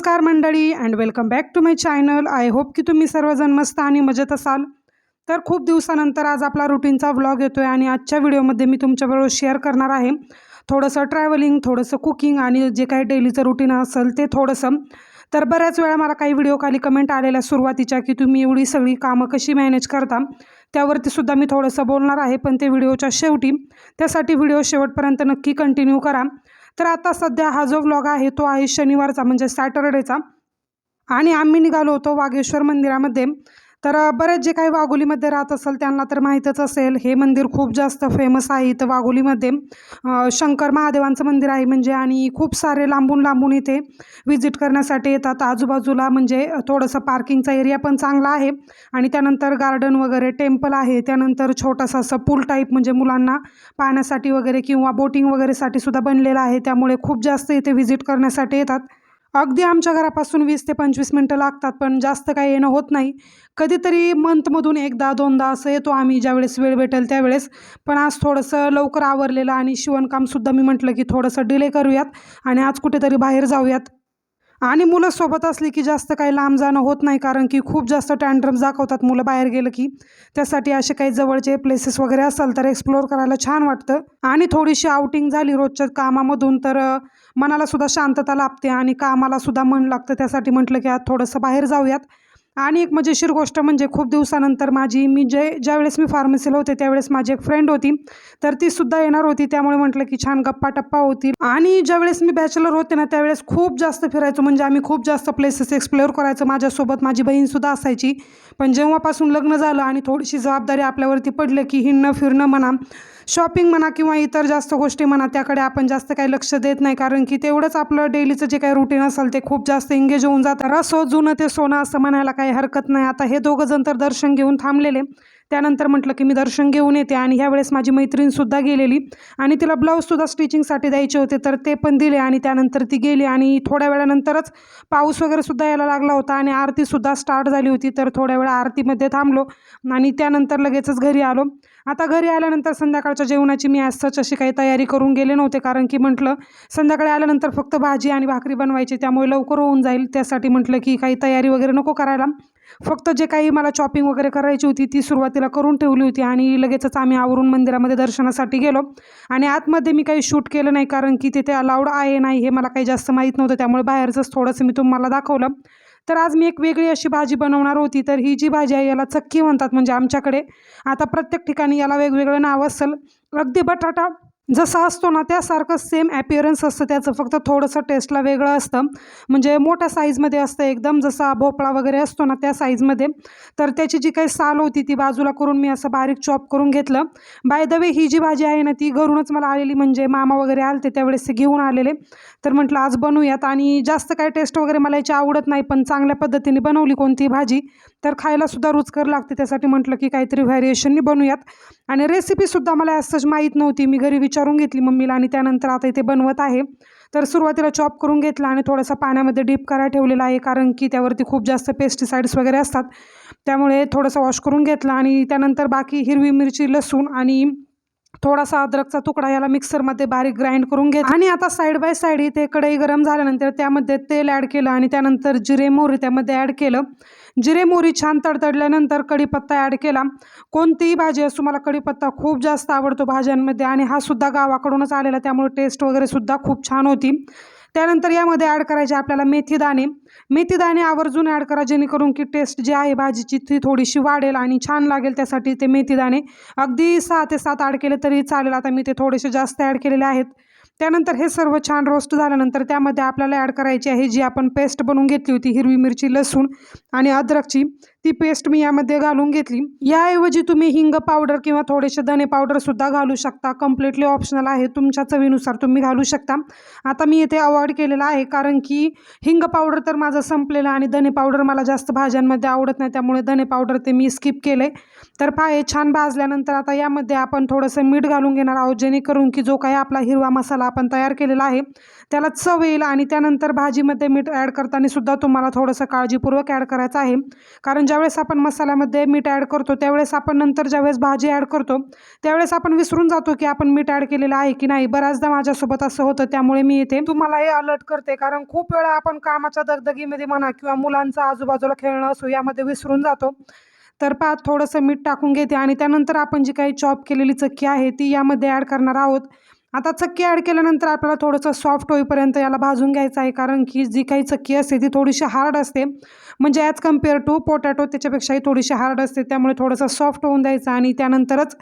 नमस्कार मंडळी and welcome back to my channel I hope की तुम्ही सर्वजण मस्त आणि मजेत असाल. तर खूप दिवसानंतर आज आपला रुटीनचा व्लॉग येतो आहे आणि आजच्या व्हिडिओमध्ये मी तुमच्याबरोबर शेअर करणार आहे. थोडंसं ट्रॅव्हलिंग थोडंसं कुकिंग आणि जे काही डेलीचं रुटीन असेल ते थोडंसं. तर बऱ्याच वेळा मला काही व्हिडिओ खाली कमेंट आलेल्या सुरुवातीच्या की तुम्ही एवढी सगळी कामं कशी मॅनेज करता त्यावरती सुद्धा मी थोडंसं बोलणार आहे. पण ते व्हिडिओच्या शेवटी त्यासाठी व्हिडिओ शेवटपर्यंत नक्की कंटिन्यू करा. तर आता सध्या हा जो व्लॉग आहे तो आहे शनिवारचा म्हणजे सॅटरडेचा. आणि आम्ही निघालो होतो वागेश्वर मंदिरामध्ये. तर बरेच जे काही वाघोलीमध्ये राहत असेल त्यांना तर माहीतच असेल. हे मंदिर खूप जास्त फेमस आहे इथं वाघोलीमध्ये. शंकर महादेवांचं मंदिर आहे म्हणजे आणि खूप सारे लांबून लांबून इथे व्हिजिट करण्यासाठी येतात. आजूबाजूला म्हणजे थोडंसं पार्किंगचा एरिया पण चांगला आहे. आणि त्यानंतर गार्डन वगैरे टेम्पल आहे. त्यानंतर छोटासा असं पूल टाईप म्हणजे मुलांना पाहण्यासाठी वगैरे किंवा बोटिंग वगैरेसाठी सुद्धा बनलेलं आहे. त्यामुळे खूप जास्त इथे व्हिजिट करण्यासाठी येतात. अगदी आमच्या घरापासून वीस ते पंचवीस मिनटं लागतात पण जास्त काही येणं होत नाही. कधीतरी मंथमधून एकदा दोनदा असं येतो आम्ही ज्यावेळेस वेळ भेटेल त्यावेळेस. पण आज थोडंसं लवकर आवरलेलं आणि शिवणकामसुद्धा मी म्हटलं की थोडंसं डिले करूयात आणि आज कुठेतरी बाहेर जाऊयात. आणि मुलं सोबत असली की जास्त काही लांब जाणं होत नाही कारण की खूप जास्त टँड्रम्स दाखवतात मुलं बाहेर गेलं की. त्यासाठी असे काही जवळचे प्लेसेस वगैरे असेल तर एक्सप्लोअर करायला छान वाटतं. आणि थोडीशी आउटिंग झाली रोजच्या कामामधून तर मनाला सुद्धा शांतता लाभते आणि कामाला सुद्धा मन लागतं. त्यासाठी म्हटलं की आज थोडंसं बाहेर जाऊयात. आणि एक मजेशीर गोष्ट म्हणजे खूप दिवसानंतर माझी मी जे ज्यावेळेस मी फार्मसीला होते त्यावेळेस माझी एक फ्रेंड होती. तर ती सुद्धा येणार होती त्यामुळे म्हटलं की छान गप्पा टप्पा होतील. आणि ज्यावेळेस मी बॅचलर होते ना त्यावेळेस खूप जास्त फिरायचो. म्हणजे आम्ही खूप जास्त प्लेसेस एक्सप्लोअर करायचो. माझ्यासोबत माझी बहीणसुद्धा असायची. पण जेव्हापासून लग्न झालं आणि थोडीशी जबाबदारी आपल्यावरती पडलं की हिंडणं फिरणं म्हणा शॉपिंग म्हणा किंवा इतर जास्त गोष्टी म्हणा त्याकडे आपण जास्त काही लक्ष देत नाही. कारण की तेवढंच आपलं डेलीचं जे काही रुटीन असेल ते खूप जास्त एंगेज होऊन जातं. रसो हो जुनं ते सोनं असं म्हणायला काही हरकत नाही. आता हे दोघं जण तर दर्शन घेऊन थांबलेले. त्यानंतर म्हटलं की मी दर्शन घेऊन येते आणि ह्यावेळेस माझी मैत्रीणसुद्धा गेलेली आणि तिला ब्लाऊजसुद्धा स्टिचिंगसाठी द्यायचे होते तर ते पण दिले आणि त्यानंतर ती गेली आणि थोड्या वेळानंतरच पाऊस वगैरेसुद्धा यायला लागला होता आणि आरतीसुद्धा स्टार्ट झाली होती तर थोड्या वेळा आरतीमध्ये थांबलो आणि त्यानंतर लगेचच घरी आलो. आता घरी आल्यानंतर संध्याकाळच्या जेवणाची मी आज सच अशी काही तयारी करून गेले नव्हते कारण की म्हटलं संध्याकाळी आल्यानंतर फक्त भाजी आणि भाकरी बनवायची त्यामुळे लवकर होऊन जाईल त्यासाठी म्हटलं की काही तयारी वगैरे नको करायला. फक्त जे काही मला चॉपिंग वगैरे करायची होती ती सुरुवातीला करून ठेवली होती आणि लगेचच आम्ही आवरून मंदिरामध्ये दर्शनासाठी गेलो. आणि आतमध्ये मी काही शूट केलं नाही कारण की तिथे अलाउड आहे नाही हे मला काही जास्त माहीत नव्हतं त्यामुळे बाहेरचंच थोडंसं मी तुम्हाला दाखवलं. तर आज मी एक वेगळी अशी भाजी बनवणार होती तर ही जी भाजी आहे याला चक्की म्हणतात म्हणजे आमच्याकडे. आता प्रत्येक ठिकाणी याला वेगवेगळं नाव असेल. अगदी बटाटा जसा असतो ना त्यासारखं सेम ॲपिअरन्स असतं. त्याचं फक्त थोडंसं टेस्टला वेगळं असतं. म्हणजे मोठ्या साईजमध्ये असतं एकदम. जसा भोपळा वगैरे असतो ना त्या साईजमध्ये तर त्याची जी काही साल होती ती बाजूला करून मी असं बारीक चॉप करून घेतलं. बाय द वे ही जी भाजी आहे ना ती घरूनच मला आलेली. म्हणजे मामा वगैरे आले ते त्यावेळेस ते घेऊन आलेले. तर म्हटलं आज बनवूयात. आणि जास्त काय टेस्ट वगैरे मला याची आवडत नाही पण चांगल्या पद्धतीने बनवली कोणती भाजी. तर खायलासुद्धा रुचकर लागते. त्यासाठी म्हटलं की काहीतरी व्हॅरिएशननी बनवूयात. आणि रेसिपीसुद्धा मला असंच माहीत नव्हती. मी घरी विचार विचारून घेतली मम्मीला आणि त्यानंतर आता इथे बनवत आहे. तर सुरुवातीला चॉप करून घेतला आणि थोडंसं पाण्यामध्ये डीप करा ठेवलेला आहे कारण की त्यावरती खूप जास्त पेस्टिसाइड्स वगैरे असतात. त्यामुळे थोडंसं वॉश करून घेतलं आणि त्यानंतर बाकी हिरवी मिरची लसूण आणि थोडासा अद्रकचा तुकडा याला मिक्सरमध्ये बारीक ग्राइंड करून घेत आणि आता साईड बाय साईड इथे कढई गरम झाल्यानंतर त्यामध्ये तेल ॲड केलं आणि त्यानंतर जिरे मोहरी त्यामध्ये ॲड केलं. जिरे मोहरी छान तडतडल्यानंतर कढीपत्ता ॲड केला. कोणतीही भाजी असो मला कढीपत्ता खूप जास्त आवडतो भाज्यांमध्ये आणि हा सुद्धा गावाकडूनच आलेला त्यामुळे टेस्ट वगैरे सुद्धा खूप छान होती. त्यानंतर यामध्ये ॲड करायचे आपल्याला मेथीदाणे मेथीदाणे आवर्जून ॲड करा जेणेकरून की टेस्ट जी आहे भाजीची ती थोडीशी वाढेल आणि छान लागेल. त्यासाठी ते मेथीदाणे अगदी सहा ते सात ॲड केले तरी चालेल. आता मी ते थोडेसे जास्त ॲड केलेले आहेत. त्यानंतर हे सर्व छान रोस्ट झाल्यानंतर त्यामध्ये आपल्याला ॲड करायची आहे जी आपण पेस्ट बनवून घेतली होती हिरवी मिरची लसूण आणि अद्रकची. ती पेस्ट मी यामध्ये घालून घेतली. याऐवजी तुम्ही हिंग पावडर किंवा थोडेसे धने पावडरसुद्धा घालू शकता. कम्प्लिटली ऑप्शनल आहे. तुमच्या चवीनुसार तुम्ही घालू शकता. आता मी इथे अवॉइड केलेलं आहे. कारण की हिंग पावडर तर माझं संपलेलं आणि धने पावडर मला जास्त भाज्यांमध्ये आवडत नाही. त्यामुळे धने पावडर ते मी स्किप केले. तर पाय छान भाजल्यानंतर आता यामध्ये आपण थोडंसं मीठ घालून घेणार आहोत. जेणेकरून की जो काही आपला हिरवा मसाला आपण तयार केलेला आहे त्याला चव येईल आणि त्यानंतर भाजीमध्ये मीठ ॲड करताना सुद्धा तुम्हाला थोडंसं काळजीपूर्वक ॲड करायचं आहे. कारण ज्यावेळेस आपण मसाल्यामध्ये मीठ ॲड करतो त्यावेळेस आपण नंतर ज्यावेळेस भाजी ॲड करतो त्यावेळेस आपण विसरून जातो की आपण मीठ ॲड केलेलं आहे की नाही. बऱ्याचदा माझ्यासोबत असं होतं त्यामुळे मी इथे तुम्हाला हे अलर्ट करते कारण खूप वेळा आपण कामाच्या दगदगीमध्ये म्हणा किंवा मुलांचं आजूबाजूला खेळणं असो यामध्ये विसरून जातो. तर पहा थोडंसं मीठ टाकून घेते आणि त्यानंतर आपण जी काही चॉप केलेली चक्की आहे ती यामध्ये ॲड करणार आहोत. आता चक्की ॲड केल्यानंतर आपल्याला थोडंसं सॉफ्ट होईपर्यंत याला भाजून घ्यायचं आहे. कारण की जी काही चक्की असते ती थोडीशी हार्ड असते. म्हणजे ॲज कंपेअर टू पोटॅटो त्याच्यापेक्षाही थोडीशी हार्ड असते. त्यामुळे थोडंसं सॉफ्ट होऊन द्यायचं आणि त्यानंतरच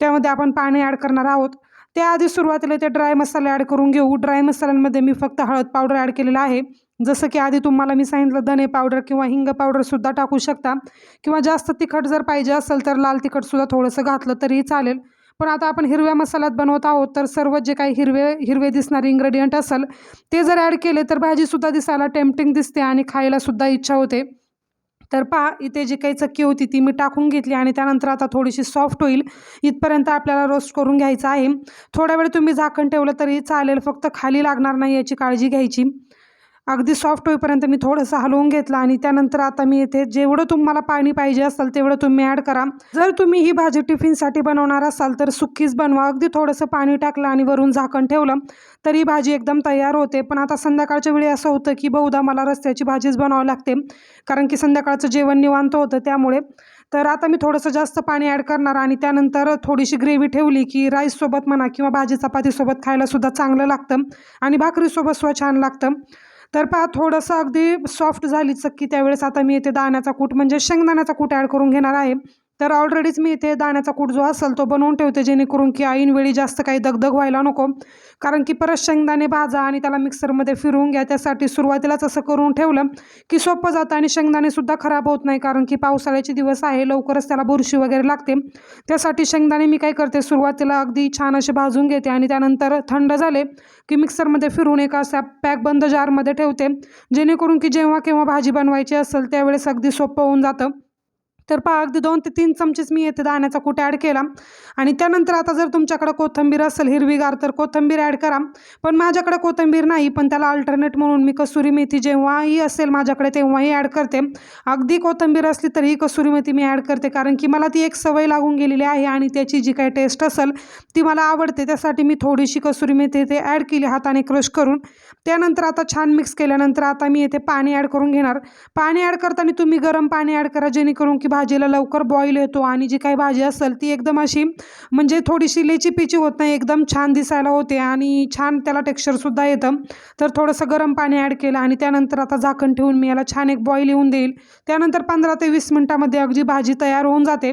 त्यामध्ये आपण पाणी ॲड करणार आहोत. त्याआधी सुरुवातीला ते ड्राय मसाले ॲड करून घेऊ. ड्राय मसाल्यांमध्ये मी फक्त हळद पावडर ॲड केलेलं आहे. जसं की आधी तुम्हाला मी सांगितलं धने पावडर किंवा हिंग पावडरसुद्धा टाकू शकता. किंवा जास्त तिखट जर पाहिजे असेल तर लाल तिखटसुद्धा थोडंसं घातलं तरीही चालेल. पण आता आपण हिरव्या मसाल्यात बनवत आहोत तर सर्व जे काही हिरवे हिरवे दिसणारे इन्ग्रेडियंट असेल ते जर ॲड केले तर भाजीसुद्धा दिसायला टेम्पटिंग दिसते आणि खायलासुद्धा इच्छा होते. तर पहा इथे जी काही चक्की होती ती मी टाकून घेतली आणि त्यानंतर आता थोडीशी सॉफ्ट होईल. इथपर्यंत आपल्याला रोस्ट करून घ्यायचं आहे. थोड्या वेळ तुम्ही झाकण ठेवलं तरी चालेल फक्त खाली लागणार नाही याची काळजी घ्यायची. अगदी सॉफ्ट होईपर्यंत मी थोडंसं हलवून घेतलं आणि त्यानंतर आता मी इथे जेवढं तुम्हाला पाणी पाहिजे असेल तेवढं तुम्ही ॲड करा. जर तुम्ही ही भाजी टिफिनसाठी बनवणार असाल तर सुक्कीच बनवा. अगदी थोडंसं पाणी टाकलं आणि वरून झाकण ठेवलं तरी भाजी एकदम तयार होते. पण आता संध्याकाळच्या वेळी असं होतं की बहुधा मला रस्त्याची भाजीच बनावं लागते. कारण की संध्याकाळचं जेवण निवांत होतं त्यामुळे. तर आता मी थोडंसं जास्त पाणी ॲड करणार आणि त्यानंतर थोडीशी ग्रेव्ही ठेवली की राईससोबत म्हणा किंवा भाजी चपातीसोबत खायलासुद्धा चांगलं लागतं आणि भाकरीसोबत सुद्धा छान लागतं. तर पहा थोडंसं अगदी सॉफ्ट झाली चक्की त्यावेळेस आता मी इथे दाण्याचा कूट म्हणजे शेंगदाण्याचा कूट ॲड करून घेणार आहे. तर ऑलरेडीच मी इथे दाण्याचा कूट जो असेल तो बनवून ठेवते जेणेकरून की ऐनवेळी जास्त काही दगदग व्हायला नको. कारण की परत शेंगदाणे भाजा आणि त्याला मिक्सरमध्ये फिरवून घ्या त्यासाठी सुरुवातीलाच असं करून ठेवलं की सोपं जातं आणि शेंगदाणेसुद्धा खराब होत नाही कारण की पावसाळ्याचे दिवस आहे लवकरच त्याला बुरशी वगैरे लागते. त्यासाठी शेंगदाणे मी काय करते सुरुवातीला अगदी छान असे भाजून घेते आणि त्यानंतर थंड झाले की मिक्सरमध्ये फिरून एका अशा पॅक बंद जारमध्ये ठेवते जेणेकरून की जेव्हा केव्हा भाजी बनवायची असेल त्यावेळेस अगदी सोपं होऊन जातं. तर पहा अगदी दोन ते तीन चमचेच मी येते दाण्याचा कुठे ॲड केला. आणि त्यानंतर आता जर तुमच्याकडं कोथिंबीर असेल हिरवीगार तर कोथिंबीर ॲड करा. पण माझ्याकडे कोथिंबीर नाही पण त्याला अल्टरनेट म्हणून मी कसुरी मेथी जेव्हाही असेल माझ्याकडे तेव्हाही ॲड करते. अगदी कोथिंबीर असली तरीही कसुरी मेथी मी ॲड करते कारण की मला ती एक सवय लागून गेलेली आहे आणि त्याची जी काही टेस्ट असेल ती मला आवडते. त्यासाठी मी थोडीशी कसुरी मेथी ते ॲड केली हाताने क्रश करून. त्यानंतर आता छान मिक्स केल्यानंतर आता मी येथे पाणी ॲड करून घेणार. पाणी ॲड करताना तुम्ही गरम पाणी ॲड करा जेणेकरून की भाजीला लवकर बॉईल येतो आणि जी काही भाजी असेल ती एकदम अशी म्हणजे थोडीशी लेची पिची होत नाही एकदम छान दिसायला होते आणि छान त्याला टेक्स्चरसुद्धा येतं. तर थोडंसं गरम पाणी ॲड केलं आणि त्यानंतर आता झाकण ठेवून मी याला छान एक बॉईल येऊन देईल. त्यानंतर पंधरा ते वीस मिनटामध्ये अगदी भाजी तयार होऊन जाते.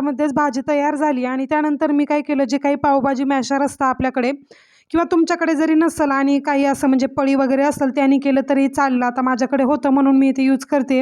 मिनटामध्येच भाजी तयार झाली आणि त्यानंतर मी काय केलं जे काही पावभाजी मॅशर असतं आपल्याकडे किंवा तुमच्याकडे जरी नसेल आणि काही असं म्हणजे पळी वगैरे असेल त्याने केलं तरी चाललं. आता माझ्याकडे होतं म्हणून मी इथे यूज करते.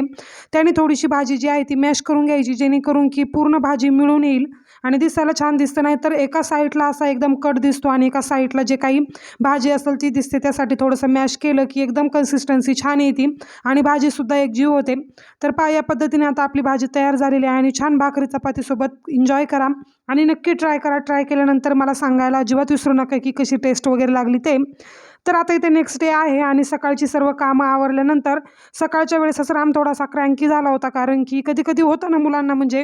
त्याने थोडीशी भाजी जी आहे ती मॅश करून घ्यायची जेणेकरून की पूर्ण भाजी मिळून येईल. आणि दिसायला छान दिसतं नाही तर एका साईडला असा एकदम कट दिसतो आणि एका साईडला जे काही भाजी असेल ती दिसते त्यासाठी थोडंसं मॅश केलं की एकदम कन्सिस्टन्सी छान येते आणि भाजीसुद्धा एक जीव होते. तर पा या पद्धतीने आता आपली भाजी तयार झालेली आहे आणि छान भाकरी चपातीसोबत एन्जॉय करा आणि नक्की ट्राय करा. ट्राय केल्यानंतर मला सांगायला अजिबात विसरू नका की कशी टेस्ट वगैरे लागली ते. तर आता इथे नेक्स्ट डे आहे आणि सकाळची सर्व कामं आवरल्यानंतर सकाळच्या वेळेस राम थोडासा क्रँकी झाला होता कारण की कधी कधी होतं ना मुलांना म्हणजे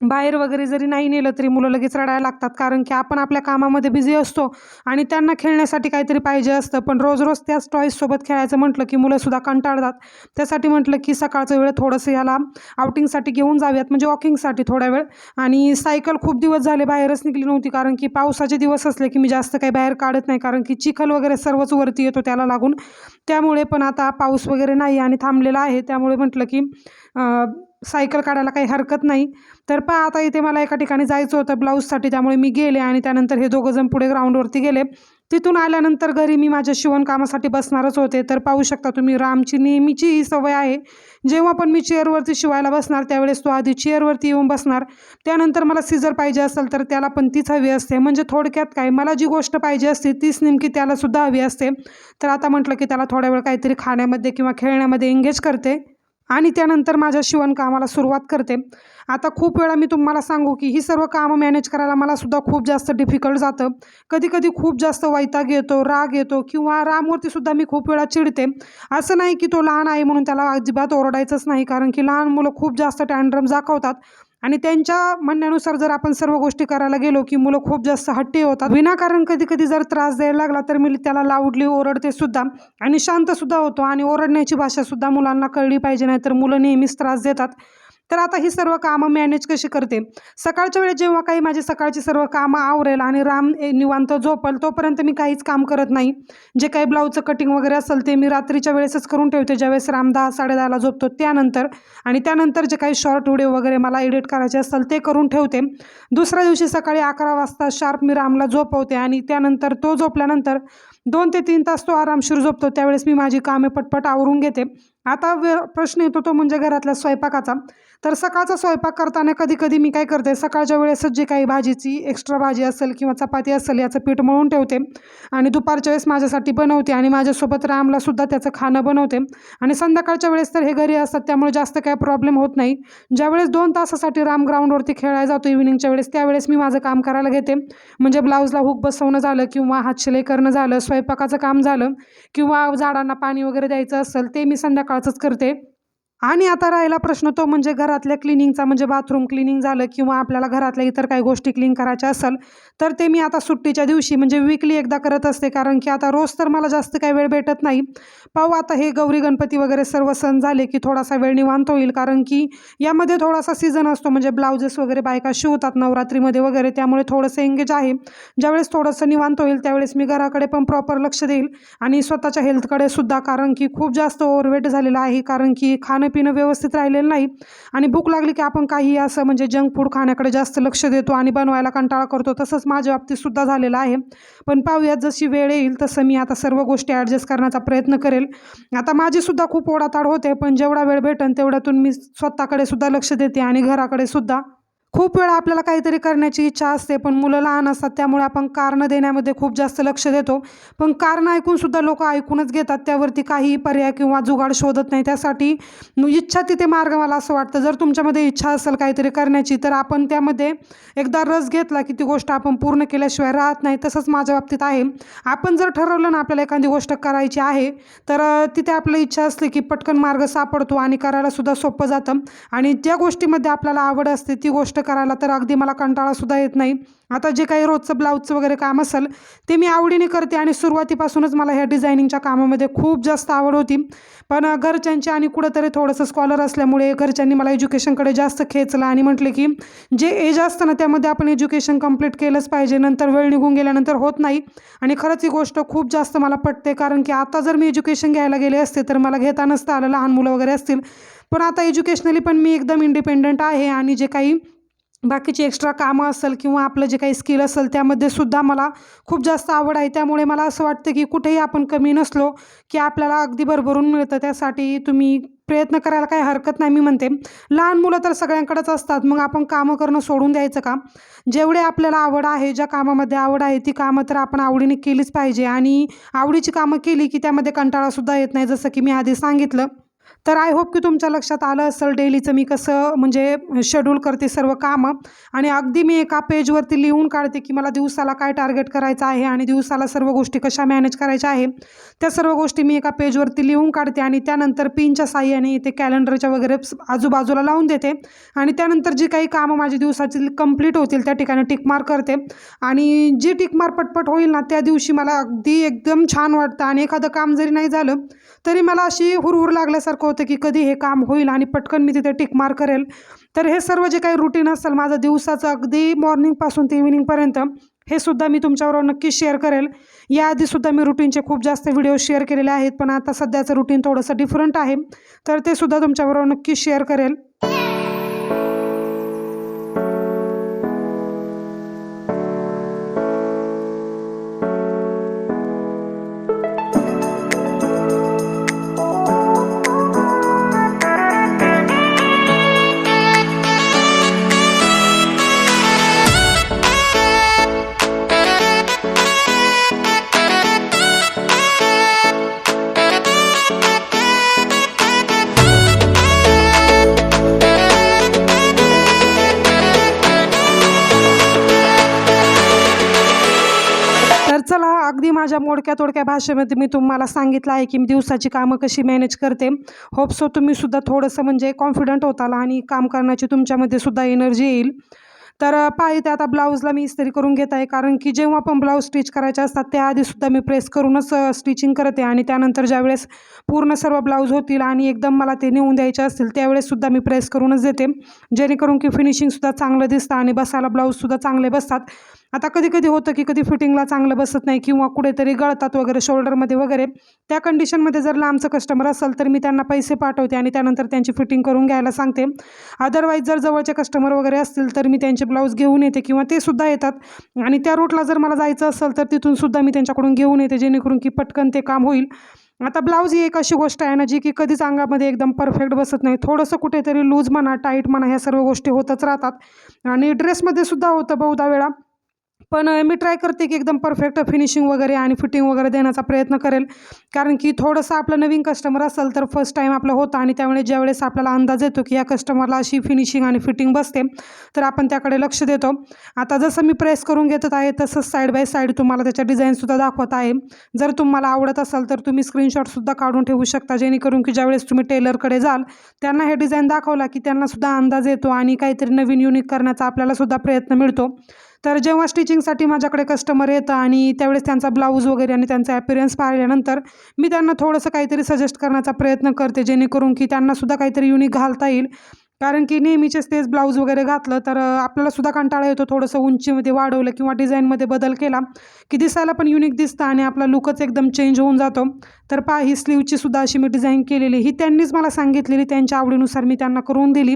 बाहेर वगैरे जरी नाही नेलं तरी मुलं लगेच रडायला लागतात कारण की आपण आपल्या कामामध्ये बिझी असतो आणि त्यांना खेळण्यासाठी काहीतरी पाहिजे असतं. पण रोज रोज त्याच टॉईजसोबत खेळायचं म्हटलं की मुलंसुद्धा कंटाळतात. त्यासाठी म्हटलं की सकाळचं वेळ थोडंसं याला आउटिंगसाठी घेऊन जाऊयात म्हणजे वॉकिंगसाठी थोडा वेळ. आणि सायकल खूप दिवस झाले बाहेरच निघली नव्हती कारण की पावसाचे दिवस असले की मी जास्त काही बाहेर काढत नाही कारण की चिखल वगैरे सर्वच वरती येतो त्याला लागून. त्यामुळे पण आता पाऊस वगैरे नाही आणि थांबलेला आहे. त्यामुळे म्हटलं की सायकल काढायला काही हरकत नाही. तर पहा आता इथे मला एका ठिकाणी जायचं होतं ब्लाऊजसाठी त्यामुळे मी गेले आणि त्यानंतर हे दोघंजण पुढे ग्राउंडवरती गेले. तिथून आल्यानंतर घरी मी माझ्या शिवणकामासाठी बसणारच होते. तर पाहू शकता तुम्ही रामची नेहमीची ही सवय आहे. जेव्हा पण मी चेअरवरती शिवायला बसणार त्यावेळेस तो आधी चेअरवरती येऊन बसणार. त्यानंतर मला सिजर पाहिजे असेल तर त्याला पण तीच हवी असते. म्हणजे थोडक्यात काय मला जी गोष्ट पाहिजे असते तीच नेमकी त्यालासुद्धा हवी असते. तर आता म्हटलं की त्याला थोड्या वेळ काहीतरी खाण्यामध्ये किंवा खेळण्यामध्ये एंगेज करते. आणि त्यानंतर माझ्या शिवणकामाला सुरुवात करते. आता खूप वेळा मी तुम्हाला सांगू की ही सर्व कामं मॅनेज करायला मला सुद्धा खूप जास्त डिफिकल्ट जातं. कधी कधी खूप जास्त वैताग येतो राग येतो किंवा रामवरतीसुद्धा मी खूप वेळा चिडते. असं नाही की तो लहान आहे म्हणून त्याला अजिबात ओरडायचंच नाही कारण की लहान मुलं खूप जास्त टँड्रम दाखवतात आणि त्यांच्या म्हणण्यानुसार जर आपण सर्व गोष्टी करायला गेलो की मुलं खूप जास्त हट्टी होतात विनाकारण कधी कधी जर त्रास द्यायला लागला तर मी त्याला लाऊडली ओरडते सुद्धा आणि शांतसुद्धा होतो आणि ओरडण्याची भाषासुद्धा मुलांना कळली पाहिजे नाही तर मुलं नेहमीच त्रास देतात. तर आता ही सर्व कामं मॅनेज कशी करते? सकाळच्या वेळेस जेव्हा काही माझी सकाळची सर्व कामं आवरेल आणि राम ए, निवांत झोपल तोपर्यंत मी काहीच काम करत नाही. जे काही ब्लाऊजचं कटिंग वगैरे असेल ते मी रात्रीच्या वेळेसच करून ठेवते ज्यावेळेस राम दहा साडेदहाला झोपतो त्यानंतर. आणि त्यानंतर जे काही शॉर्ट व्हिडिओ वगैरे मला एडिट करायचे असतील ते करून ठेवते. दुसऱ्या दिवशी सकाळी अकरा वाजता शार्प मी रामला झोपवते आणि त्यानंतर तो झोपल्यानंतर दोन ते तीन तास तो आरामशीर झोपतो. त्यावेळेस मी माझी कामे पटपट आवरून घेते. आता प्रश्न येतो तो म्हणजे घरातल्या स्वयंपाकाचा. तर सकाळचा स्वयंपाक करताना कधी कधी मी काय करते? सकाळच्या वेळेसच जे काही भाजीची एक्स्ट्रा भाजी असेल किंवा चपाती असेल याचं पीठ मळून ठेवते आणि दुपारच्या वेळेस माझ्यासाठी बनवते आणि माझ्यासोबत रामला सुद्धा त्याचं खाणं बनवते. आणि संध्याकाळच्या वेळेस तर हे घरी असतात त्यामुळे जास्त काय प्रॉब्लेम होत नाही. ज्यावेळेस दोन तासासाठी राम ग्राउंडवरती खेळायला जातो इव्हिनिंगच्या वेळेस त्यावेळेस मी माझं काम करायला घेते. म्हणजे ब्लाऊजला हुक बसवणं झालं किंवा हातशिलाई करणं झालं स्वयंपाकाचं काम झालं किंवा झाडांना पाणी वगैरे द्यायचं असेल ते मी संध्याकाळचंच करते. आणि आता राहिला प्रश्न तो म्हणजे घरातल्या क्लिनिंगचा म्हणजे बाथरूम क्लिनिंग झालं किंवा आपल्याला घरातल्या इतर काही गोष्टी क्लीन करायच्या असेल तर ते मी आता सुट्टीच्या दिवशी म्हणजे विकली एकदा करत असते. कारण की आता रोज तर मला जास्त काही वेळ भेटत नाही. पाहू आता हे गौरी गणपती वगैरे सर्व सण झाले की थोडासा वेळ निवांत होईल. कारण की यामध्ये थोडासा सीझन असतो. म्हणजे ब्लाउजेस वगैरे बायका शिवतात नवरात्रीमध्ये वगैरे. त्यामुळे थोडंसं एंगेज आहे. ज्यावेळेस थोडंसं निवांत होईल त्यावेळेस मी घराकडे पण प्रॉपर लक्ष देईल. आणि स्वतःच्या हेल्थकडे सुद्धा. कारण की खूप जास्त ओव्हरवेट झालेलं आहे. कारण की खाणं पिणं व्यवस्थित राहिलेलं नाही. आणि भूक लागली की आपण काही असं म्हणजे जंक फूड खाण्याकडे जास्त लक्ष देतो आणि बनवायला कंटाळा करतो. तसंच माझ्या बाबतीतसुद्धा झालेलं आहे. पण पाहूयात जशी वेळ येईल तसं मी आता सर्व गोष्टी ॲडजस्ट करण्याचा प्रयत्न करेल. आता माझीसुद्धा खूप ओढाताड होते पण जेवढा वेळ भेटेल तेवढ्यातून मी स्वतःकडे सुद्धा लक्ष देते आणि घराकडे सुद्धा. खूप वेळा आपल्याला काहीतरी करण्याची इच्छा असते पण मुलं लहान असतात त्यामुळे आपण कारणं देण्यामध्ये खूप जास्त लक्ष देतो. पण कारणं ऐकून सुद्धा लोक ऐकूनच घेतात त्यावरती काही पर्याय किंवा जुगाड शोधत नाही. त्यासाठी इच्छा तिथे मार्ग मला असं वाटतं. जर तुमच्यामध्ये इच्छा असेल काहीतरी करण्याची तर आपण त्यामध्ये एकदा रस घेतला की ती गोष्ट आपण पूर्ण केल्याशिवाय राहत नाही. तसंच माझ्या बाबतीत आहे. आपण जर ठरवलं ना आपल्याला एखादी गोष्ट करायची आहे तर तिथे आपली इच्छा असली की पटकन मार्ग सापडतो आणि करायला सुद्धा सोपं जातं. आणि ज्या गोष्टीमध्ये आपल्याला आवड असते ती गोष्ट करायला तर अगदी मला कंटाळासुद्धा येत नाही. आता जे काही रोजचं ब्लाऊजचं वगैरे काम असेल ते मी आवडीने करते आणि सुरुवातीपासूनच मला ह्या डिझायनिंगच्या कामामध्ये खूप जास्त आवड होती. पण घरच्यांची आणि कुठंतरी थोडंसं स्कॉलर असल्यामुळे घरच्यांनी मला एज्युकेशनकडे जास्त खेचलं आणि म्हटले की जे एज असतं ना त्यामध्ये आपण एज्युकेशन कंप्लीट केलंच पाहिजे. नंतर वेळ निघून गेल्यानंतर होत नाही. आणि खरंच ही गोष्ट खूप जास्त मला पटते कारण की आता जर मी एज्युकेशन घ्यायला गेले असते तर मला घेता नसतं आलं. लहान मुलं वगैरे असतील. पण आता एज्युकेशनली पण मी एकदम इंडिपेंडंट आहे आणि जे काही बाकीची एक्स्ट्रा कामं असेल किंवा आपलं जे काही स्किल असेल त्यामध्ये सुद्धा मला खूप जास्त आवड आहे. त्यामुळे मला असं वाटतं की कुठेही आपण कमी नसलो की आपल्याला अगदी भरभरून मिळतं. त्यासाठी तुम्ही प्रयत्न करायला काही हरकत नाही मी म्हणते. लहान मुलं तर सगळ्यांकडेच असतात. मग आपण कामं करणं सोडून द्यायचं का? जेवढे आपल्याला आवड आहे ज्या कामामध्ये आवड आहे ती कामं तर आपण आवडीने केलीच पाहिजे. आणि आवडीची कामं केली की त्यामध्ये कंटाळासुद्धा येत नाही. जसं की मी आधी सांगितलं तर आय होप की तुमच्या लक्षात आलं असेल डेलीचं मी कसं म्हणजे शेड्यूल करते सर्व कामं. आणि अगदी मी एका पेजवरती लिहून काढते की मला दिवसाला काय टार्गेट करायचं आहे आणि दिवसाला सर्व गोष्टी कशा मॅनेज करायच्या आहे. त्या सर्व गोष्टी मी एका पेजवरती लिहून काढते आणि त्यानंतर पिनच्या साह्याने ते कॅलेंडरच्या वगैरे आजूबाजूला लावून देते. आणि त्यानंतर जी काही कामं माझी दिवसाची कंप्लीट होतील त्या ठिकाणी टिकमार करते. आणि जी टिकमार पटपट होईल ना त्या दिवशी मला अगदी एकदम छान वाटतं. आणि एखादं काम जरी नाही झालं तरी मला अशी हुरहुर लागल्यासारखं होतं की कधी हे काम होईल आणि पटकन मी तिथे टिकमार करेल. तर हे सर्व जे काही रुटीन असेल माझं दिवसाचं अगदी मॉर्निंगपासून ते इव्हिनिंगपर्यंत हे सुद्धा मी तुमच्याबरोबर नक्की शेअर करेल. याआधीसुद्धा मी रुटीनचे खूप जास्त व्हिडिओ शेअर केलेले आहेत पण आता सध्याचं रुटीन थोडंसं डिफरंट आहे. तर ते सुद्धा तुमच्याबरोबर नक्की शेअर करेल. माझ्या मोडक्या तोडक्या भाषेमध्ये मी तुम्हाला सांगितलं आहे की मी दिवसाची कामं कशी मॅनेज करते. होप सो तुम्ही सुद्धा थोडंसं म्हणजे कॉन्फिडंट होताल आणि काम करण्याची तुमच्यामध्ये सुद्धा एनर्जी येईल. तर पाहिजे आता ब्लाऊजला मी इस्त्री करून घेत आहे. कारण की जेव्हा पण ब्लाऊज स्टिच करायचे असतात त्याआधीसुद्धा मी प्रेस करूनच स्टिचिंग करते आणि त्यानंतर ज्यावेळेस पूर्ण सर्व ब्लाऊज होतील आणि एकदम मला ते नेऊन द्यायचे असतील त्यावेळेससुद्धा मी प्रेस करूनच देते. जेणेकरून की फिनिशिंगसुद्धा चांगलं दिसतं आणि बसायला ब्लाऊजसुद्धा चांगले बसतात. आता कधी कधी होतं की कधी फिटिंगला चांगलं बसत नाही किंवा कुठेतरी गळतात वगैरे शोल्डरमध्ये वगैरे त्या कंडिशनमध्ये जर लांबचं कस्टमर असेल तर मी त्यांना पैसे पाठवते आणि त्यानंतर त्यांची फिटिंग करून घ्यायला सांगते. अदरवाईज जर जवळचे कस्टमर वगैरे असतील तर मी त्यांचे ब्लाऊज घेऊन येते किंवा ते सुद्धा येतात. आणि त्या रूटला जर मला जायचं असेल तर तिथून सुद्धा मी त्यांच्याकडून घेऊन येते जेणेकरून की पटकन ते काम होईल. आता ब्लाऊज ही एक अशी गोष्ट आहे ना जी की कधीच अंगामध्ये एकदम परफेक्ट बसत नाही. थोडंसं कुठेतरी लूज म्हणा टाईट म्हणा ह्या सर्व गोष्टी होतच राहतात. आणि ड्रेसमध्ये सुद्धा होतं बहुधा वेळा. पण मी ट्राय करते की एकदम परफेक्ट फिनिशिंग वगैरे आणि फिटिंग वगैरे देण्याचा प्रयत्न करेल. कारण की थोडंसं आपलं नवीन कस्टमर असेल तर फर्स्ट टाईम आपलं होतं आणि त्यामुळे ज्यावेळेस आपल्याला अंदाज येतो की या कस्टमरला अशी फिनिशिंग आणि फिटिंग बसते तर आपण त्याकडे लक्ष देतो. आता जसं मी प्रेस करून घेतत आहे तसंच साईड बाय साईड तुम्हाला त्याच्या डिझाईनसुद्धा दाखवत आहे. जर तुम्हाला आवडत असेल तर तुम्ही स्क्रीनशॉटसुद्धा काढून ठेवू शकता जेणेकरून की ज्यावेळेस तुम्ही टेलरकडे जाल त्यांना हे डिझाईन दाखवला की त्यांनासुद्धा अंदाज येतो आणि काहीतरी नवीन युनिक करण्याचा आपल्यालासुद्धा प्रयत्न मिळतो. तर जेव्हा स्टिचिंगसाठी माझ्याकडे कस्टमर येतं आणि त्यावेळेस त्यांचा ब्लाऊज वगैरे आणि त्यांचा ॲपिरियन्स पाहिल्यानंतर मी त्यांना थोडंसं काहीतरी सजेस्ट करण्याचा प्रयत्न करते जेणेकरून की त्यांनासुद्धा काहीतरी युनिक घालता येईल. कारण की नेहमीचेच तेच ब्लाऊज वगैरे घातलं तर आपल्यालासुद्धा कंटाळा येतो थोडंसं उंचीमध्ये वाढवलं किंवा डिझाईनमध्ये बदल केला की दिसायला पण युनिक दिसतं आणि आपला लुकच एकदम चेंज होऊन जातो. तर पहा ही स्लीवची सुद्धा अशी मी डिझाईन केलेली ही त्यांनीच मला सांगितलेली त्यांच्या आवडीनुसार मी त्यांना करून दिली.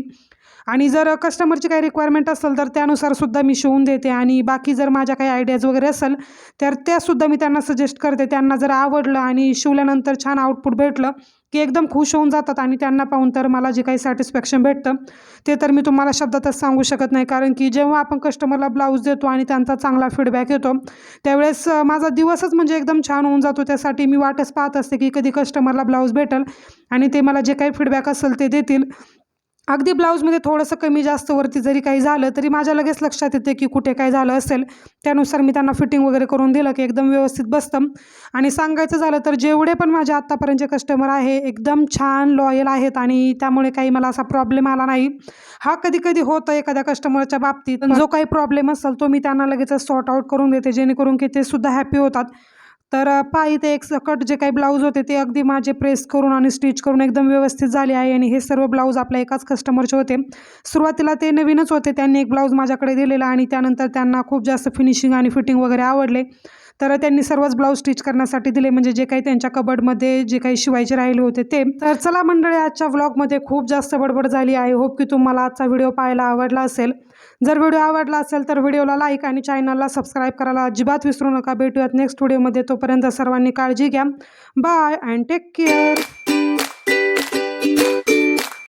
आणि जर कस्टमरची काही रिक्वायरमेंट असेल तर त्यानुसार सुद्धा मी शिवून देते. आणि बाकी जर माझ्या काही आयडियाज वगैरे असेल तर त्यासुद्धा मी त्यांना सजेस्ट करते. त्यांना जर आवडलं आणि शिवल्यानंतर छान आउटपुट भेटलं की एकदम खुश होऊन जातात आणि त्यांना पाहून तर मला जे काही सॅटिस्फॅक्शन भेटतं ते तर मी तुम्हाला शब्दातच सांगू शकत नाही. कारण की जेव्हा आपण कस्टमरला ब्लाऊज देतो आणि त्यांचा चांगला फीडबॅक येतो त्यावेळेस माझा दिवसच म्हणजे एकदम छान होऊन जातो. त्यासाठी मी वाटच पाहत असते की कधी कस्टमरला ब्लाऊज भेटेल आणि ते मला जे काही फीडबॅक असेल ते देतील. अगदी ब्लाऊजमध्ये थोडंसं कमी जास्त वरती जरी काही झालं तरी माझ्या लगेच लक्षात येते की कुठे काय झालं असेल. त्यानुसार मी त्यांना फिटिंग वगैरे करून दिलं की एकदम व्यवस्थित बसतं. आणि सांगायचं झालं तर जेवढे पण माझे आत्तापर्यंतचे कस्टमर आहे एकदम छान लॉयल आहेत आणि त्यामुळे काही मला असा प्रॉब्लेम आला नाही. हा कधी कधी होतं एखाद्या कस्टमरच्या बाबतीत जो काही प्रॉब्लेम असेल तो मी त्यांना लगेच सॉर्ट आउट करून देते जेणेकरून की ते सुद्धा हॅपी होतात. तर अ, पहा इथे एक सकट जे काही ब्लाऊज होते ते अगदी माझे प्रेस करून आणि स्टिच करून एकदम व्यवस्थित झाले आहे आणि हे सर्व ब्लाऊज आपल्या एकाच कस्टमरचे होते. सुरुवातीला ते नवीनच होते त्यांनी एक ब्लाऊज माझ्याकडे दिलेला आणि त्यानंतर त्यांना खूप जास्त फिनिशिंग आणि फिटिंग वगैरे आवडले. तर त्यांनी सर्वच ब्लाऊज स्टिच करण्यासाठी दिले म्हणजे जे काही त्यांच्या कबडमध्ये जे काही शिवायचे राहिले होते ते. तर चला मंडळी आजच्या व्लॉगमध्ये खूप जास्त बडबड झाली आहे. होप की तुम्हाला आजचा व्हिडिओ पाहायला आवडला असेल. जर व्हिडिओ आवडला असेल तर व्हिडिओला लाईक आणि चॅनलला सबस्क्राईब करायला अजिबात विसरू नका. भेटूयात नेक्स्ट व्हिडिओमध्ये तोपर्यंत सर्वांनी काळजी घ्या. Bye and take care